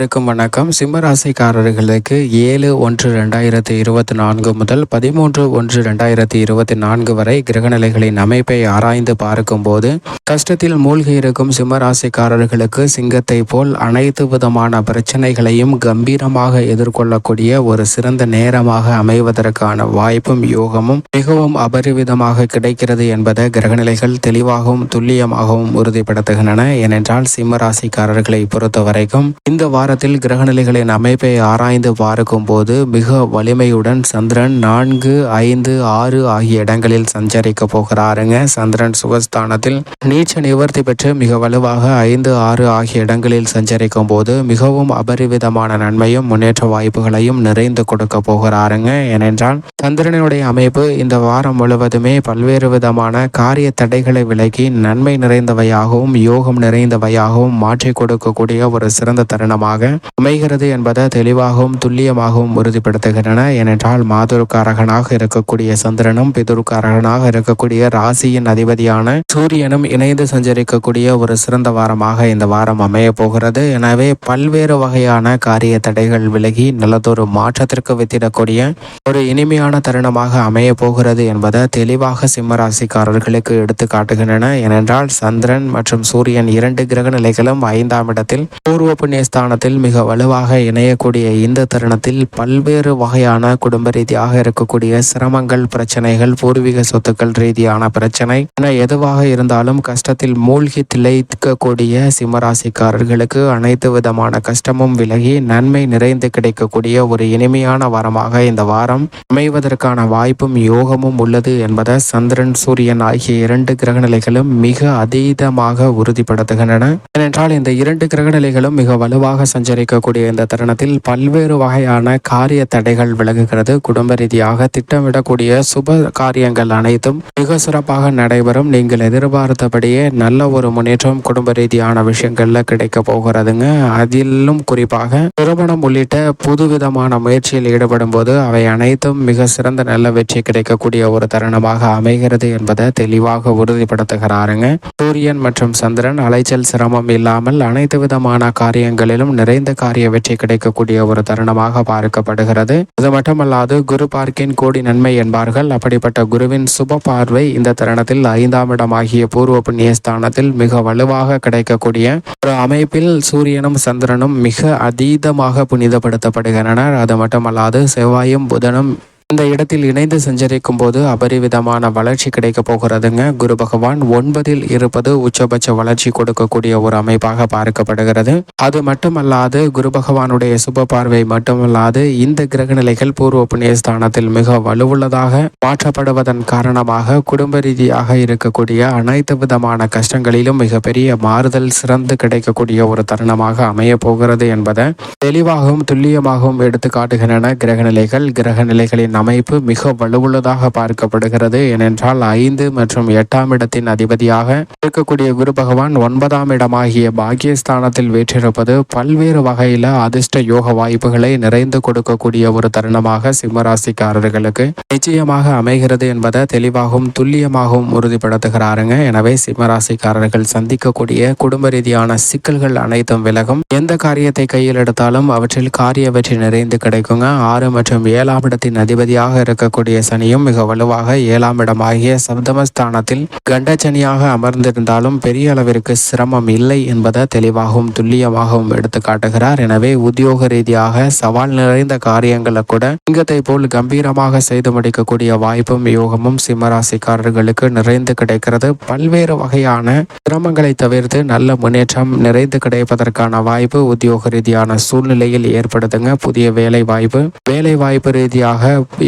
அனைவருக்கும் வணக்கம். சிம்மராசிக்காரர்களுக்கு ஏழு ஒன்று ரெண்டாயிரத்தி இருபத்தி நான்கு முதல் பதிமூன்று ஒன்று ரெண்டாயிரத்தி இருபத்தி நான்கு வரை கிரகநிலைகளின் அமைப்பை ஆராய்ந்து பார்க்கும்போது கஷ்டத்தில் மூழ்கி இருக்கும் சிம்மராசிக்காரர்களுக்கு சிங்கத்தை போல் அனைத்து விதமான பிரச்சனைகளையும் கம்பீரமாக எதிர்கொள்ளக்கூடிய ஒரு சிறந்த நேரமாக அமைவதற்கான வாய்ப்பும் யோகமும் மிகவும் அபரிவிதமாக கிடைக்கிறது என்பதை கிரகநிலைகள் தெளிவாகவும் துல்லியமாகவும் உறுதிப்படுத்துகின்றன. ஏனென்றால் சிம்மராசிக்காரர்களை பொறுத்தவரைக்கும் இந்த வார வாரத்தில் கிரகநிலைகளின் அமைப்பை ஆராய்ந்து பார்க்கும் போது மிக வலிமையுடன் சந்திரன் நான்கு ஐந்து ஆறு ஆகிய இடங்களில் சஞ்சரிக்க போகிறாருங்க. சந்திரன் சுகஸ்தானத்தில் நீச்ச நிவர்த்தி பெற்று மிக வலுவாக ஐந்து ஆறு ஆகிய இடங்களில் சஞ்சரிக்கும் போது மிகவும் அபரிவிதமான நன்மையும் முன்னேற்ற வாய்ப்புகளையும் நிறைந்து கொடுக்க போகிறாருங்க. ஏனென்றால் சந்திரனுடைய அமைப்பு இந்த வாரம் முழுவதுமே பல்வேறு விதமான காரிய தடைகளை விலக்கி நன்மை நிறைந்தவையாகவும் யோகம் நிறைந்தவையாகவும் மாற்றி கொடுக்கக்கூடிய ஒரு சிறந்த தருணமாக அமைகிறது என்பதை தெளிவாகவும் துல்லியமாகவும் உறுதிப்படுத்துகின்றன. ஏனென்றால் மாதுருக்காரகனாக இருக்கக்கூடிய சந்திரனும் பிதுருக்காரகனாக இருக்கக்கூடிய ராசியின் அதிபதியான சூரியனும் இணைந்து சஞ்சரிக்கக்கூடிய ஒரு சிறந்த வாரமாக இந்த வாரம் அமைய போகிறது. எனவே பல்வேறு வகையான காரிய தடைகள் விலகி நல்லதொரு மாற்றத்திற்கு வித்திடக்கூடிய ஒரு இனிமையான தருணமாக அமைய போகிறது என்பதை தெளிவாக சிம்மராசிக்காரர்களுக்கு எடுத்து காட்டுகின்றன. ஏனென்றால் சந்திரன் மற்றும் சூரியன் இரண்டு கிரக நிலைகளும் ஐந்தாம் இடத்தில் பூர்வ புண்ணிய ஸ்தானத்தில் மிக வலுவாக இணையக்கூடிய இந்த தருணத்தில் பல்வேறு வகையான குடும்ப ரீதியாக இருக்கக்கூடிய சிரமங்கள் பிரச்சனைகள் பூர்வீக சொத்துக்கள் ரீதியான பிரச்சனை. என எதுவாக இருந்தாலும் கஷ்டத்தில் மூழ்கி திளைக்கக்கூடிய சிம்மராசிக்காரர்களுக்கு அனைத்து விதமான கஷ்டமும் விலகி நன்மை நிறைந்து கிடைக்கக்கூடிய ஒரு இனிமையான வாரமாக இந்த வாரம் அமைவதற்கான வாய்ப்பும் யோகமும் உள்ளது என்பதை சந்திரன் சூரியன் ஆகிய இரண்டு கிரகநிலைகளும் மிக அதீதமாக உறுதிப்படுத்துகின்றன. ஏனென்றால் இந்த இரண்டு கிரகநிலைகளும் மிக வலுவாக சஞ்சரிக்கக்கூடிய இந்த தருணத்தில் பல்வேறு வகையான காரிய தடைகள் விலகுகிறது. குடும்ப ரீதியாக திட்டமிடக்கூடிய சுப காரியங்கள் அனைத்தும் மிக சிறப்பாக நடைபெறும். நீங்கள் எதிர்பார்த்தபடியே நல்ல ஒரு முன்னேற்றம் குடும்ப ரீதியான விஷயங்கள்ல கிடைக்க போகிறதுங்க. அதிலும் குறிப்பாக திருமணம் உள்ளிட்ட புதுவிதமான முயற்சியில் ஈடுபடும் போது அவை அனைத்தும் மிக சிறந்த நல்ல வெற்றி கிடைக்கக்கூடிய ஒரு தருணமாக அமைகிறது என்பதை தெளிவாக உறுதிப்படுத்துகிறாருங்க. சூரியன் மற்றும் சந்திரன் அலைச்சல் சிரமம் இல்லாமல் அனைத்து விதமான காரியங்களிலும் நிறைந்த காரிய வெற்றி கிடைக்கக்கூடிய ஒரு தருணமாக பார்க்கப்படுகிறது. அது மட்டுமல்லாது குரு பார்க்கின் கோடி நன்மை என்பார்கள். அப்படிப்பட்ட குருவின் சுப பார்வை இந்த தருணத்தில் ஐந்தாம் இடமாகிய பூர்வ புண்ணிய ஸ்தானத்தில் மிக வலுவாக கிடைக்கக்கூடிய ஒரு அமைப்பில் சூரியனும் சந்திரனும் மிக அதீதமாக புனிதப்படுத்தப்படுகின்றனர். அது மட்டுமல்லாது செவ்வாயும் புதனும் இந்த இடத்தில் இணைந்து சஞ்சரிக்கும் போது அபரிவிதமான வளர்ச்சி கிடைக்க போகிறதுங்க. குரு பகவான் ஒன்பதில் இருப்பது உச்சபட்ச வளர்ச்சி கொடுக்கக்கூடிய ஒரு அமைப்பாக பார்க்கப்படுகிறது. அது மட்டுமல்லாது குரு பகவானுடைய சுப பார்வை மட்டுமல்லாது இந்த கிரகநிலைகள் பூர்வ புண்ணிய ஸ்தானத்தில் மிக வலுவுள்ளதாக மாற்றப்படுவதன் காரணமாக குடும்ப ரீதியாக இருக்கக்கூடிய அனைத்து விதமான கஷ்டங்களிலும் மிகப்பெரிய மாறுதல் சிறந்து கிடைக்கக்கூடிய ஒரு தருணமாக அமைய போகிறது என்பதை தெளிவாகவும் துல்லியமாகவும் எடுத்து காட்டுகின்றன கிரகநிலைகள். கிரகநிலைகளின் அமைப்பு மிக வலுவுள்ளதாக பார்க்கப்படுகிறது. ஏனென்றால் ஐந்து மற்றும் எட்டாம் இடத்தின் அதிபதியாக இருக்கக்கூடிய குரு பகவான் ஒன்பதாம் இடமாகிய பாக்கியஸ்தானத்தில் வீற்றிருப்பது பல்வேறு வகையில அதிர்ஷ்ட யோக வாய்ப்புகளை நிறைந்து கொடுக்கக்கூடிய ஒரு தருணமாக சிம்மராசிக்காரர்களுக்கு நிச்சயமாக அமைகிறது என்பதை தெளிவாகவும் துல்லியமாகவும் உறுதிப்படுத்துகிறாருங்க. எனவே சிம்மராசிக்காரர்கள் சந்திக்கக்கூடிய குடும்ப ரீதியான சிக்கல்கள் அனைத்தும் விலகும். எந்த காரியத்தை கையில் எடுத்தாலும் அவற்றில் காரிய வெற்றி நிறைந்து கிடைக்குங்க. ஆறு மற்றும் ஏழாம் இடத்தின் அதிபதி அதிபதியாக இருக்கக்கூடிய சனியும் மிக வலுவாக ஏழாம் இடமாகிய சப்தமஸ்தானத்தில் கண்டச்சனியாக அமர்ந்திருந்தாலும் பெரிய அளவிற்கு சிரமம் இல்லை என்பதை தெளிவாகவும் துல்லியமாகவும் எடுத்து காட்டுகிறார். எனவே உத்தியோக ரீதியாக சவால் நிறைந்த காரியங்களை கூட சிங்கத்தை போல் கம்பீரமாக செய்து முடிக்கக்கூடிய வாய்ப்பும் யோகமும் சிம்மராசிக்காரர்களுக்கு நிறைந்து கிடைக்கிறது. பல்வேறு வகையான சிரமங்களை தவிர்த்து நல்ல முன்னேற்றம் நிறைந்து கிடைப்பதற்கான வாய்ப்பு உத்தியோக ரீதியான சூழ்நிலையில் ஏற்படுதுங்க. புதிய வேலை வாய்ப்பு வேலை வாய்ப்பு ரீதியாக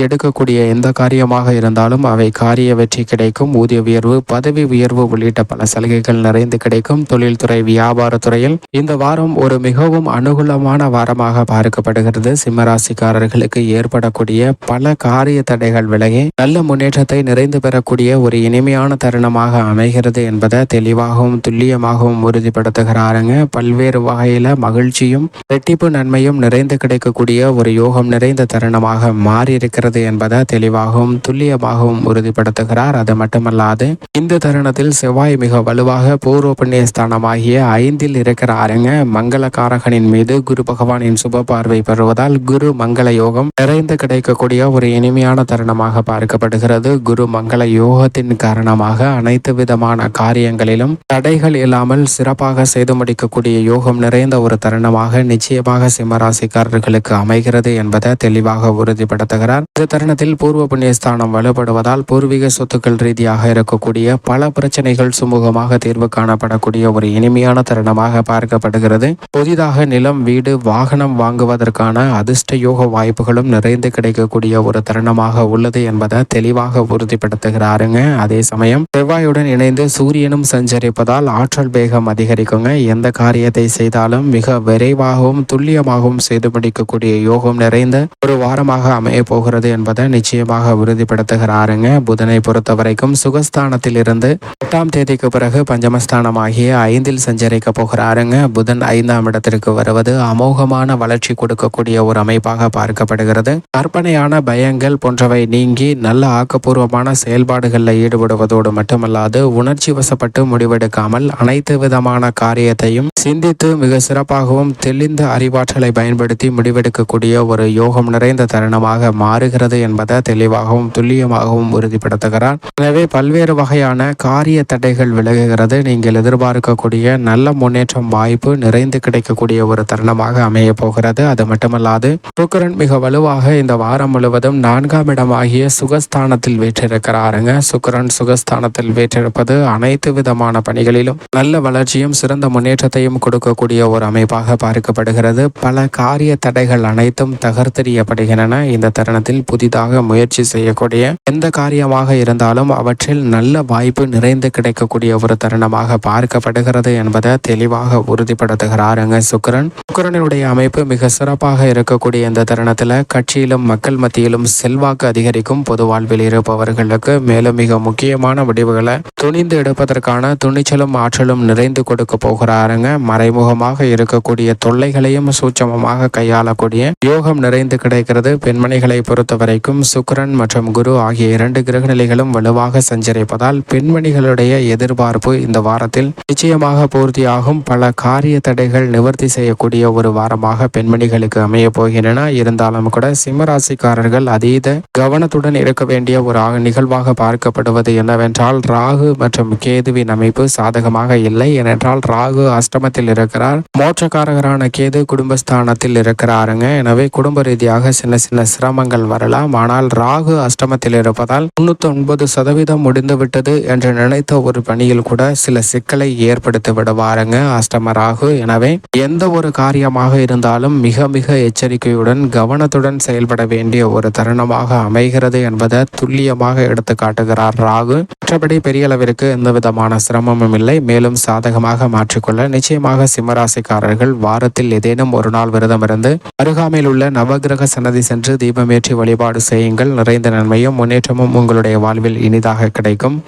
எடுக்கக்கூடிய எந்த காரியமாக இருந்தாலும் அவை காரிய வெற்றி கிடைக்கும். ஊதிய உயர்வு பதவி உயர்வு உள்ளிட்ட பல சலுகைகள் நிறைந்து கிடைக்கும். தொழில்துறை வியாபாரத்துறையில் இந்த வாரம் ஒரு மிகவும் அனுகூலமான வாரமாக பார்க்கப்படுகிறது. சிம்மராசிக்காரர்களுக்கு ஏற்படக்கூடிய பல காரிய தடைகள் விலகி நல்ல முன்னேற்றத்தை நிறைந்து பெறக்கூடிய ஒரு இனிமையான தருணமாக அமைகிறது என்பதை தெளிவாகவும் துல்லியமாகவும் உறுதிப்படுத்துகிறாருங்க. பல்வேறு வகையில மகிழ்ச்சியும் ரெட்டிப்பு நன்மையும் நிறைந்து கிடைக்கக்கூடிய ஒரு யோகம் நிறைந்த தருணமாக மாறியிருக்கிறது. இருக்கிறது என்பதை தெளிவாகவும் துல்லியமாகவும் உறுதிப்படுத்துகிறார். அது மட்டுமல்லாது இந்த தருணத்தில் செவ்வாய் மிக வலுவாக பூர்வ புண்ணியஸ்தானமாகிய ஐந்தில் இருக்கிறாருங்க. மங்களகாரகனின் மீது குரு பகவானின் சுப பார்வை பெறுவதால் குரு மங்கள யோகம் நிறைந்து கிடைக்கக்கூடிய ஒரு இனிமையான தருணமாக பார்க்கப்படுகிறது. குரு மங்கள யோகத்தின் காரணமாக அனைத்து விதமான காரியங்களிலும் தடைகள் இல்லாமல் சிறப்பாக செய்து முடிக்கக்கூடிய யோகம் நிறைந்த ஒரு தருணமாக நிச்சயமாக சிம்மராசிக்காரர்களுக்கு அமைகிறது என்பதை தெளிவாக உறுதிப்படுத்துகிறார். இந்த தருணத்தில் பூர்வ புண்ணியஸ்தானம் வலுப்படுவதால் பூர்வீக சொத்துக்கள் ரீதியாக இருக்கக்கூடிய பல பிரச்சனைகள் சுமூகமாக தீர்வு காணப்படக்கூடிய ஒரு இனிமையான தருணமாக பார்க்கப்படுகிறது. புதிதாக நிலம் வீடு வாகனம் வாங்குவதற்கான அதிர்ஷ்ட யோக வாய்ப்புகளும் நிறைந்து கிடைக்கக்கூடிய ஒரு தருணமாக உள்ளது என்பதை தெளிவாக உறுதிப்படுத்துகிறாருங்க. அதே சமயம் செவ்வாயுடன் இணைந்து சூரியனும் சஞ்சரிப்பதால் ஆற்றல் வேகம் அதிகரிக்குங்க. எந்த காரியத்தை செய்தாலும் மிக விரைவாகவும் துல்லியமாகவும் செய்து முடிக்கக்கூடிய யோகம் நிறைந்த ஒரு வாரமாக அமைய போகிறது. என்பதை நிச்சயமாக உறுதிப்படுத்துகிறாருங்க. புதனை பொறுத்த வரைக்கும் சுகஸ்தானத்தில் இருந்து எட்டாம் தேதிக்கு பிறகு பஞ்சமஸ்தானம் ஆகிய ஐந்தில் சஞ்சரிக்க போகிறாருங்க. புதன் ஐந்தாம் இடத்திற்கு வருவது அமோகமான வளர்ச்சி கொடுக்கக்கூடிய ஒரு அமைப்பாக பார்க்கப்படுகிறது. கற்பனையான பயங்கள் போன்றவை நீங்கி நல்ல ஆக்கப்பூர்வமான செயல்பாடுகளில் ஈடுபடுவதோடு மட்டுமல்லாது உணர்ச்சி வசப்பட்டு முடிவெடுக்காமல் அனைத்து விதமான காரியத்தையும் சிந்தித்து மிக சிறப்பாகவும் தெளிந்த அறிவாற்றலை பயன்படுத்தி முடிவெடுக்கக்கூடிய ஒரு யோகம் நிறைந்த தருணமாக மாறுகிறது என்பதை தெளிவாகவும் துல்லியமாகவும் உறுதிப்படுத்துகிறார். எனவே பல்வேறு வகையான காரிய தடைகள் விலகுகிறது. நீங்கள் எதிர்பார்க்கக்கூடிய நல்ல முன்னேற்றம் வாய்ப்பு நிறைந்து கிடைக்கக்கூடிய ஒரு தருணமாக அமைய போகிறது. அது மட்டுமல்லாது சுக்கரன் மிக வலுவாக இந்த வாரம் முழுவதும் நான்காம் இடமாகிய சுகஸ்தானத்தில் வீற்றிருக்கிறாருங்க. சுக்கரன் சுகஸ்தானத்தில் வீற்றிருப்பது அனைத்து விதமான பணிகளிலும் நல்ல வளர்ச்சியும் சிறந்த முன்னேற்றத்தையும் கொடுக்கக்கூடிய ஒரு அமைப்பாக பார்க்கப்படுகிறது. பல காரிய தடைகள் அனைத்தும் தகர்த்தெறியப்படுகின்றன. இந்த தருணத்தில் புதிதாக முயற்சி செய்யக்கூடிய எந்த காரியமாக இருந்தாலும் அவற்றில் நல்ல வாய்ப்பு நிறைந்து கிடைக்கக்கூடிய ஒரு தருணமாக பார்க்கப்படுகிறது என்பதை தெளிவாக உறுதிப்படுத்துகிறாருங்க சுக்கரன். சுக்கரனுடைய அமைப்பு மிக சிறப்பாக இருக்கக்கூடிய இந்த தருணத்தில் கட்சியிலும் மக்கள் மத்தியிலும் செல்வாக்கு அதிகரிக்கும் பொது வாழ்வில் இருப்பவர்களுக்கு மேலும் மிக முக்கியமான முடிவுகளை துணிந்து எடுப்பதற்கான துணிச்சலும் ஆற்றலும் நிறைந்து கொடுக்க போகிறாருங்க மறைமுகமாக இருக்கக்கூடிய தொல்லைகளையும் சூட்சமமாக கையாளக்கூடிய யோகம் நிறைந்து கிடைக்கிறது. பெண்மணிகளை பொறுத்த வரைக்கும் சுக்கிரன் மற்றும் குரு ஆகிய இரண்டு கிரக நிலைகளும் வலுவாக சஞ்சரிப்பதால் பெண்மணிகளுடைய எதிர்பார்ப்பு இந்த வாரத்தில் நிச்சயமாக பூர்த்தியாகும். பல காரிய தடைகள் நிவர்த்தி செய்யக்கூடிய ஒரு வாரமாக பெண்மணிகளுக்கு அமைய போகின்றன. இருந்தாலும் கூட சிம்மராசிக்காரர்கள் அதீத கவனத்துடன் இருக்க வேண்டிய ஒரு நிகழ்வாக பார்க்கப்படுவது என்னவென்றால் ராகு மற்றும் கேதுவின் அமைப்பு சாதகமாக இல்லை. ஏனென்றால் ராகு அஷ்டமத்தில் இருக்கிறார். மோட்சக்காரகரான கேது குடும்பஸ்தானத்தில் இருக்கிறாருங்க. எனவே குடும்ப ரீதியாக சின்ன சின்ன சிரமங்கள் வரலாம். ஆனால் ராகு அஷ்டமத்தில் இருப்பதால் தொண்ணூத்தி ஒன்பது சதவீதம் முடிந்து விட்டது என்று நினைத்த ஒரு பணியில் கூட சில சிக்கலை ஏற்படுத்தி விடுவாருங்க அஷ்டம ராகு. எனவே எந்த ஒரு காரியமாக இருந்தாலும் மிக மிக எச்சரிக்கையுடன் கவனத்துடன் செயல்பட வேண்டிய ஒரு தருணமாக அமைகிறது என்பதை துல்லியமாக எடுத்து காட்டுகிறார் ராகு. மற்றபடி பெரிய அளவிற்கு எந்த விதமான சிரமமும் இல்லை. மேலும் சாதகமாக மாற்றிக்கொள்ள நிச்சயமாக சிம்மராசிக்காரர்கள் வாரத்தில் ஏதேனும் ஒரு நாள் விரதம் இருந்து அருகாமையில் உள்ள நவகிரக சன்னதி சென்று தீபமேற்றி வழிபாடு செய்யுங்கள். நிறைந்த நன்மையும் முன்னேற்றமும் உங்களுடைய வாழ்வில் இனிதாக கிடைக்கும்.